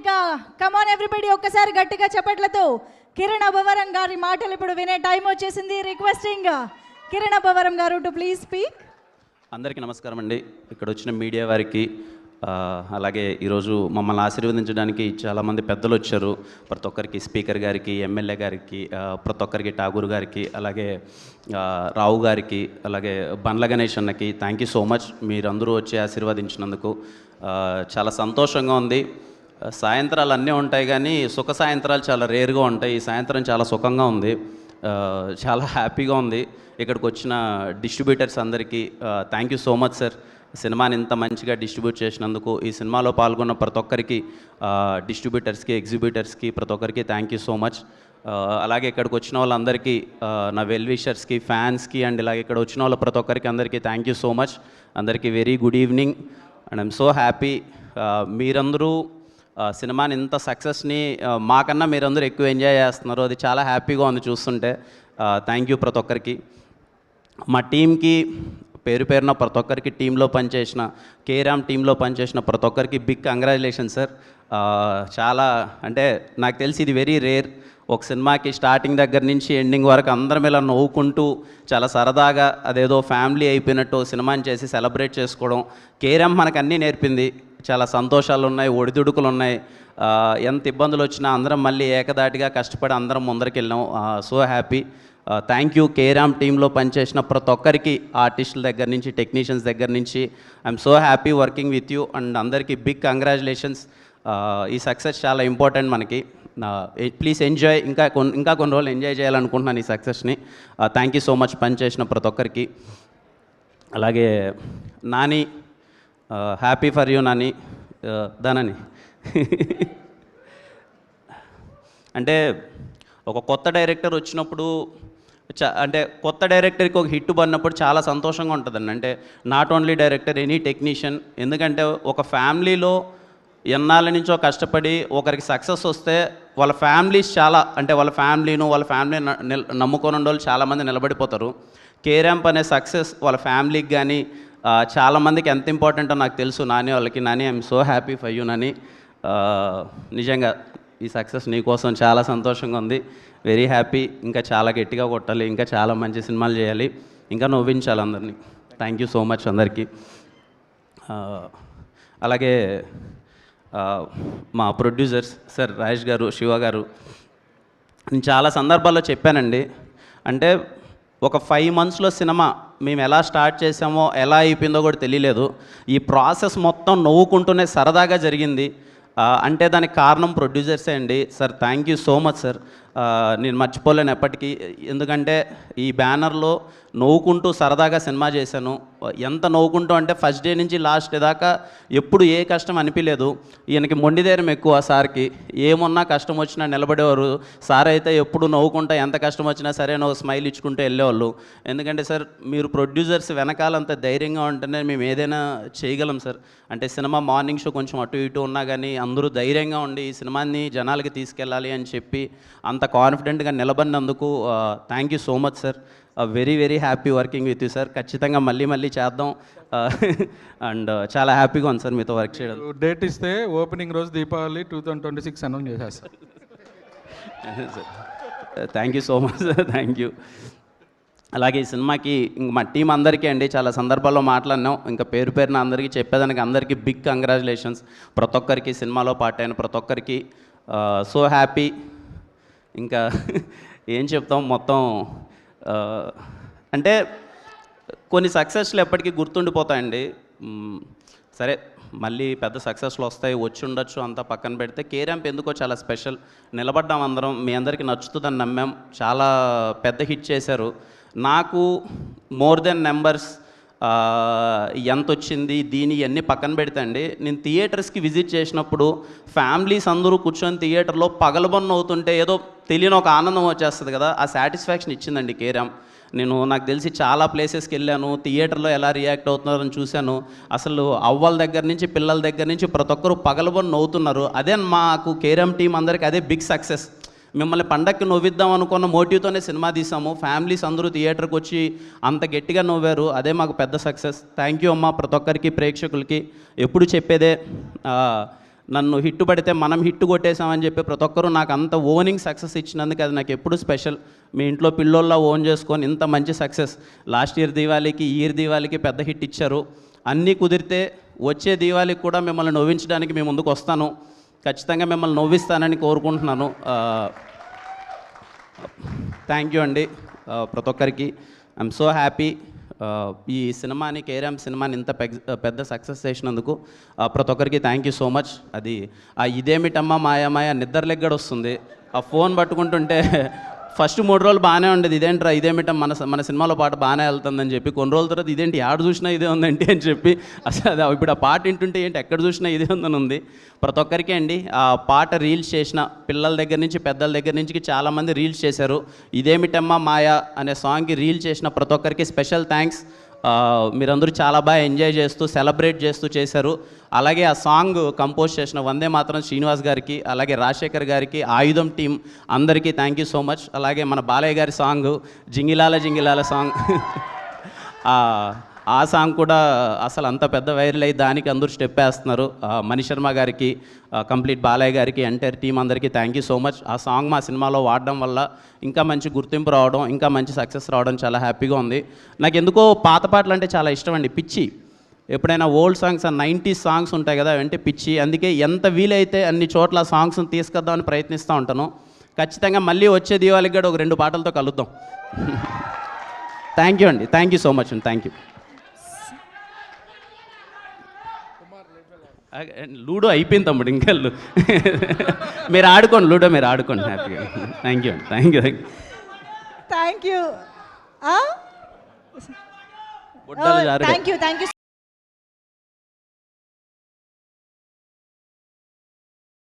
ఇక కమాన్ ఎవ్రీబడి ఒక్కసారి గట్టిగా చెప్పట్లతో కిరణ్ అభవరం గారి మాటలు ఇప్పుడు వినే టైం వచ్చేసింది. రిక్వెస్టింగ్ uh, కిరణ్ అభవరం గారు టు ప్లీజ్ స్పీక్ అందరికీ నమస్కారం అండి. ఇక్కడ వచ్చిన మీడియా వారికి అలాగే ఈరోజు మమ్మల్ని ఆశీర్వదించడానికి చాలామంది పెద్దలు వచ్చారు. ప్రతి ఒక్కరికి స్పీకర్ గారికి ఎమ్మెల్యే గారికి ప్రతి ఒక్కరికి ఠాగూర్ గారికి అలాగే రావు గారికి అలాగే బండ్ల గణేష్ అన్నకి థ్యాంక్ యూ సో మచ్ మీరందరూ వచ్చి ఆశీర్వదించినందుకు చాలా సంతోషంగా ఉంది. సాయంత్రాలు అన్నీ ఉంటాయి కానీ సుఖ సాయంత్రాలు చాలా రేరుగా ఉంటాయి. ఈ సాయంత్రం చాలా సుఖంగా ఉంది. చాలా హ్యాపీగా ఉంది. ఇక్కడికి వచ్చిన డిస్ట్రిబ్యూటర్స్ అందరికీ thank you so much sir సినిమాని ఇంత మంచిగా డిస్ట్రిబ్యూట్ చేసినందుకు ఈ సినిమాలో పాల్గొన్న ప్రతి ఒక్కరికి డిస్ట్రిబ్యూటర్స్కి ఎగ్జిబ్యూటర్స్కి ప్రతి ఒక్కరికి థ్యాంక్ యూ సో మచ్ అలాగే ఇక్కడికి వచ్చిన వాళ్ళందరికీ నా వెల్ విషర్స్కి ఫ్యాన్స్కి అండ్ ఇలాగే ఇక్కడ వచ్చిన వాళ్ళ ప్రతి ఒక్కరికి అందరికీ థ్యాంక్ యూ సో మచ్ అందరికీ very good evening and I'm so happy మీరందరూ సినిమాని ఇంత సక్సెస్ని మాకన్నా మీరందరూ ఎక్కువ ఎంజాయ్ చేస్తున్నారు అది చాలా హ్యాపీగా ఉంది చూస్తుంటే. థ్యాంక్ యూ ప్రతి ఒక్కరికి. మా టీంకి పేరు పేరున ప్రతి ఒక్కరికి టీంలో పనిచేసిన కేరామ్ టీంలో పనిచేసిన ప్రతి ఒక్కరికి బిగ్ కంగ్రాచులేషన్ సార్ చాలా అంటే నాకు తెలిసి ఇది వెరీ రేర్ ఒక సినిమాకి స్టార్టింగ్ దగ్గర నుంచి ఎండింగ్ వరకు అందరం ఇలా నవ్వుకుంటూ చాలా సరదాగా అదేదో ఫ్యామిలీ అయిపోయినట్టు సినిమాని చేసి సెలబ్రేట్ చేసుకోవడం. కేరామ్ మనకు అన్నీ నేర్పింది. చాలా సంతోషాలు ఉన్నాయి ఒడిదుడుకులు ఉన్నాయి ఎంత ఇబ్బందులు వచ్చినా అందరం మళ్ళీ ఏకదాటిగా కష్టపడి అందరం ముందరికి వెళ్ళాం so happy. Thank you. Carrom టీంలో పనిచేసిన ప్రతి ఒక్కరికి ఆర్టిస్టుల దగ్గర నుంచి టెక్నీషియన్స్ దగ్గర నుంచి I'm so happy working with you and అందరికీ బిగ్ కంగ్రాచులేషన్స్ ఈ సక్సెస్ చాలా ఇంపార్టెంట్ మనకి. ప్లీజ్ ఎంజాయ్ ఇంకా కొన్ని ఇంకా కొన్ని రోజులు ఎంజాయ్ చేయాలనుకుంటున్నాను ఈ సక్సెస్ని థ్యాంక్ యూ సో మచ్ పనిచేసిన ప్రతి ఒక్కరికి. అలాగే Nani happy for you Nani. దానని. అంటే ఒక కొత్త డైరెక్టర్ వచ్చినప్పుడు చ అంటే కొత్త డైరెక్టర్కి ఒక హిట్ పడినప్పుడు చాలా సంతోషంగా ఉంటుందండి. అంటే not only director any technician ఎందుకంటే ఒక ఫ్యామిలీలో ఎన్నాళ్ళ నుంచో కష్టపడి ఒకరికి సక్సెస్ వస్తే వాళ్ళ ఫ్యామిలీస్ చాలా అంటే వాళ్ళ ఫ్యామిలీను వాళ్ళ ఫ్యామిలీ నమ్ముకొని ఉండే వాళ్ళు చాలామంది నిలబడిపోతారు. కేరాంప్ అనే సక్సెస్ వాళ్ళ ఫ్యామిలీకి కానీ చాలామందికి ఎంత ఇంపార్టెంటో నాకు తెలుసు. నాని వాళ్ళకి Nani I'm so happy for you Nani. నిజంగా ఈ సక్సెస్ నీకోసం చాలా సంతోషంగా ఉంది. వెరీ హ్యాపీ ఇంకా చాలా గట్టిగా కొట్టాలి. ఇంకా చాలా మంచి సినిమాలు చేయాలి. ఇంకా నవ్వించాలి అందరినీ. థ్యాంక్ యూ సో మచ్ అందరికీ. అలాగే మా ప్రొడ్యూసర్స్ సార్ రాజేష్ గారు శివ గారు నేను చాలా సందర్భాల్లో చెప్పానండి. అంటే ఒక ఫైవ్ మంత్స్లో సినిమా మేము ఎలా స్టార్ట్ చేసామో ఎలా అయిపోయిందో కూడా తెలియలేదు. ఈ ప్రాసెస్ మొత్తం నవ్వుకుంటూనే సరదాగా జరిగింది. అంటే దానికి కారణం ప్రొడ్యూసర్సే అండి. Sir thank you so much sir నేను మర్చిపోలేను ఎప్పటికీ. ఎందుకంటే ఈ బ్యానర్లో నవ్వుకుంటూ సరదాగా సినిమా చేశాను. ఎంత నవ్వుకుంటూ అంటే ఫస్ట్ డే నుంచి లాస్ట్ డే దాకా ఎప్పుడు ఏ కష్టం అనిపించలేదు ఈయనకి మొండిదేరం ఎక్కువ సార్కి. ఏమున్నా కష్టం వచ్చినా నిలబడేవారు. సార్ అయితే ఎప్పుడు నవ్వుకుంటా ఎంత కష్టం వచ్చినా సరే నువ్వు స్మైల్ ఇచ్చుకుంటూ వెళ్ళేవాళ్ళు. ఎందుకంటే సార్ మీరు ప్రొడ్యూసర్స్ వెనకాలంత ధైర్యంగా ఉంటేనే మేము ఏదైనా చేయగలం సార్. అంటే సినిమా మార్నింగ్ షో కొంచెం అటు ఇటు ఉన్నా కానీ అందరూ ధైర్యంగా ఉండి ఈ సినిమాని జనాలకి తీసుకెళ్ళాలి అని చెప్పి అంత కాన్ఫిడెంట్గా నిలబడినందుకు thank you so much sir very very happy working with you sir ఖచ్చితంగా మళ్ళీ మళ్ళీ చేద్దాం. అండ్ చాలా హ్యాపీగా ఉంది సార్ మీతో వర్క్ చేయడం. డేట్ ఇస్తే ఓపెనింగ్ రోజు Deepavali two thousand twenty six announce చేసేస్తారు thank you so much sir thank you అలాగే ఈ సినిమాకి ఇంక మా టీం అందరికీ అండి చాలా సందర్భాల్లో మాట్లాడినాం. ఇంకా పేరు పేరున అందరికీ చెప్పేదానికి అందరికీ బిగ్ కంగ్రాచులేషన్స్ ప్రతి ఒక్కరికి సినిమాలో పార్ట్ అయిన ప్రతి ఒక్కరికి. సో హ్యాపీ ఇంకా ఏం చెప్తాం? మొత్తం అంటే కొన్ని సక్సెస్లు ఎప్పటికీ గుర్తుండిపోతాయండి. సరే మళ్ళీ పెద్ద సక్సెస్లు వస్తాయి వచ్చి ఉండొచ్చు అంతా పక్కన పెడితే. కేరాంప్ ఎందుకో చాలా స్పెషల్. నిలబడ్డాం అందరం మీ అందరికీ నచ్చుతుందని నమ్మాం. చాలా పెద్ద హిట్ చేశారు. నాకు మోర్ దెన్ నెంబర్స్ ఎంత వచ్చింది దీని ఇవన్నీ పక్కన పెడితే అండి నేను థియేటర్స్కి విజిట్ చేసినప్పుడు ఫ్యామిలీస్ అందరూ కూర్చొని థియేటర్లో పగలబొన్న అవుతుంటే ఏదో తెలియని ఒక ఆనందం వచ్చేస్తుంది కదా. ఆ సాటిస్ఫాక్షన్ ఇచ్చిందండి కేరామ్. నేను నాకు తెలిసి చాలా ప్లేసెస్కి వెళ్ళాను థియేటర్లో ఎలా రియాక్ట్ అవుతున్నారని చూశాను. అసలు అవ్వల దగ్గర నుంచి పిల్లల దగ్గర నుంచి ప్రతి ఒక్కరు పగలబొని నవ్వుతున్నారు అదే మాకు కేరామ్ టీం అందరికీ అదే బిగ్ సక్సెస్. మిమ్మల్ని పండక్కి నవ్విద్దాం అనుకున్న మోటివ్తోనే సినిమా తీసాము. ఫ్యామిలీస్ అందరూ థియేటర్కి వచ్చి అంత గట్టిగా నవ్వారు. అదే మాకు పెద్ద సక్సెస్. థ్యాంక్ యూ అమ్మా ప్రతి ఒక్కరికి ప్రేక్షకులకి. ఎప్పుడు చెప్పేదే నన్ను హిట్టు పడితే మనం హిట్టు కొట్టేశామని చెప్పి ప్రతి ఒక్కరూ నాకు అంత ఓనింగ్ సక్సెస్ ఇచ్చినందుకు అది నాకు ఎప్పుడు స్పెషల్. మీ ఇంట్లో పిల్లోల్లా ఓన్ చేసుకొని ఇంత మంచి సక్సెస్. లాస్ట్ ఇయర్ దీవాళికి ఇయర్ దీవాళికి పెద్ద హిట్ ఇచ్చారు. అన్నీ కుదిరితే వచ్చే దీవాళికి కూడా మిమ్మల్ని నవ్వించడానికి మీ ముందుకు వస్తాను. ఖచ్చితంగా మిమ్మల్ని నవ్విస్తానని కోరుకుంటున్నాను. థ్యాంక్ యూ అండి ప్రతి ఒక్కరికి. ఐఎమ్ సో హ్యాపీ ఈ సినిమాని కేరామ్ సినిమాని ఇంత పెద్ద సక్సెస్ చేసినందుకు ప్రతి ఒక్కరికి థ్యాంక్ యూ సో మచ్. అది ఆ ఇదేమిటమ్మా మాయా మాయా నిద్రలెగ్గడ వస్తుంది ఆ ఫోన్ పట్టుకుంటుంటే ఫస్ట్ మూడు రోజులు బాగానే ఉండేది. ఇదేంట్రా ఇదేమిటం మన మన సినిమాలో పాట బాగానే వెళ్తుందని చెప్పి కొన్ని రోజుల తర్వాత ఇదేంటి ఆడ చూసినా ఇదే ఉందండి అని చెప్పి అసలు ఇప్పుడు ఆ పాట వింటుంటే ఏంటి ఎక్కడ చూసినా ఇదే ఉందని ఉంది. ప్రతి ఒక్కరికి అండి ఆ పాట రీల్స్ చేసిన పిల్లల దగ్గర నుంచి పెద్దల దగ్గర నుంచి చాలామంది రీల్స్ చేశారు. ఇదేమిటమ్మా మాయా అనే సాంగ్కి రీల్ చేసిన ప్రతి ఒక్కరికి స్పెషల్ థ్యాంక్స్ మీరందరూ చాలా బాగా ఎంజాయ్ చేస్తూ సెలబ్రేట్ చేస్తూ చేశారు. అలాగే ఆ సాంగ్ కంపోజ్ చేసిన వందే మాత్రం శ్రీనివాస్ గారికి అలాగే రాజశేఖర్ గారికి ఆయుధం టీం అందరికీ థ్యాంక్ యూ సో మచ్ అలాగే మన బాలయ్య గారి సాంగ్ జింగిలాల జింగిలాల సాంగ్. ఆ, సాంగ్ కూడా అసలు అంత పెద్ద వైరల్ అయ్యి దానికి అందరూ స్టెప్ వేస్తున్నారు. మణి శర్మ గారికి కంప్లీట్ బాలయ్య గారికి ఎంటైర్ టీం అందరికీ థ్యాంక్ యూ సో మచ్ ఆ సాంగ్ మా సినిమాలో వాడడం వల్ల ఇంకా మంచి గుర్తింపు రావడం ఇంకా మంచి సక్సెస్ రావడం చాలా హ్యాపీగా ఉంది. నాకు ఎందుకో పాత పాటలు అంటే చాలా ఇష్టం అండి. పిచ్చి. ఎప్పుడైనా ఓల్డ్ సాంగ్స్ నైంటీ సాంగ్స్ ఉంటాయి కదా అంటే పిచ్చి. అందుకే ఎంత వీలైతే అన్ని చోట్ల సాంగ్స్ని తీసుకొద్దామని ప్రయత్నిస్తూ ఉంటాను. ఖచ్చితంగా మళ్ళీ వచ్చే దీవాళికి కూడా ఒక రెండు పాటలతో కలుద్దాం. థ్యాంక్ యూ అండి. థ్యాంక్ యూ సో మచ్ అండి. థ్యాంక్ యూ లూడో అయిపోయింది తమ్ముడు ఇంకా మీరు ఆడుకోండి లూడో మీరు ఆడుకోండి హ్యాపీగా. Thank you thank you thank you thank you thank you